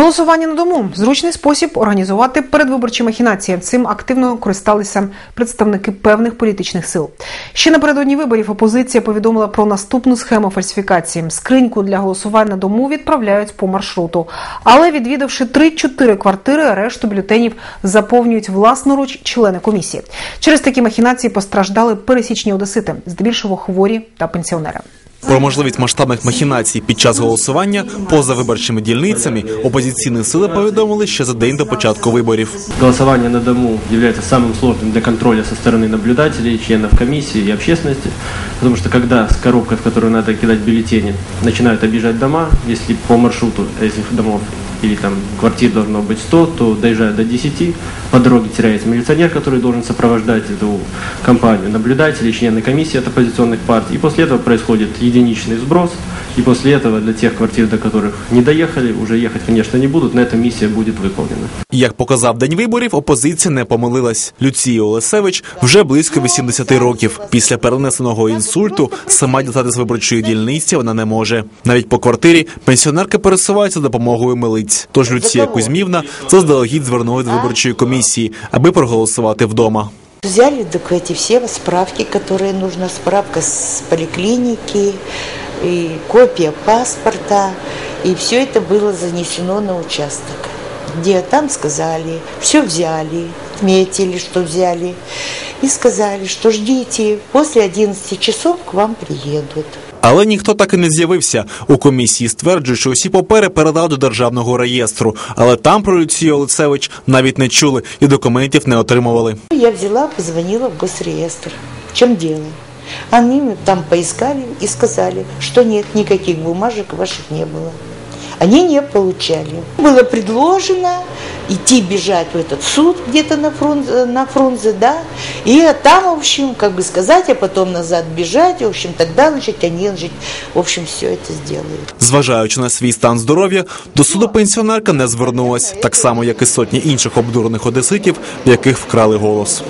Голосування на дому зручний спосіб організувати передвиборчі махінації. Цим активно користалися представники певних політичних сил. Ще напередодні виборів опозиція повідомила про наступну схему фальсифікації. Скриньку для голосувань на дому відправляють по маршруту. Але відвідавши 3-4 квартири, решту бюлетенів заповнюють власноруч члени комісії. Через такі махінації постраждали пересічні одесити, здебільшого хворі та пенсіонери. Про можливість масштабних махінацій під час голосування поза виборчими дільницями опозиційні сили повідомили ще за день до початку виборів. Голосование на дому является самым сложным для контроля со стороны наблюдателей, членов комиссии и общественности, потому что когда с коробкой, в которую надо кидать бюллетени, начинают объезжать дома, если по маршруту этих домов или там квартир должно быть 100, то доезжая до 10, по дороге теряется милиционер, который должен сопровождать эту компанию, наблюдатели, члены комиссии от оппозиционных партий, и после этого происходит единичный сброс, и после этого для тех квартир, до которых не доехали, уже ехать, конечно, не будут, на этом миссия будет выполнена. Як показав день виборів, опозиція не помилилась. Люція Олесевич вже близько 80 років. Після перенесеного інсульту сама дістати з виборчої дільниці вона не може. Навіть по квартирі пенсіонерка пересувається за допомогою милиць. Тож Люція Кузьмівна заздалегідь звернулась до виборчої комісії, аби проголосувати вдома. Взяли так эти все справки, которые нужно, справка с поликлиники, и копия паспорта, и все это было занесено на участок. Где там сказали, все взяли, отметили, что взяли, и сказали, что ждите, после 11 часов к вам приедут. Але ніхто так і не з'явився. У комісії стверджують, що усі папери передали до державного реєстру, але там про Люцію Олицевич навіть не чули і документів не отримували. Я взяла, позвонила в госреєстр. В діло, дело? Они там поискали и сказали, что нет, никаких бумажек ваших не было Они не получали. Было предложено идти бежать в этот суд где-то на, Фрунзе, на Фрунзе, да, и там, в общем, как бы сказать, а потом назад бежать, в общем, тогда, значит, они, значит, в общем, все это сделают. Зважаючи на свій стан здоров'я, до суду пенсіонерка не звернулась, так само як і сотні інших обдурених одеситів, в яких вкрали голос.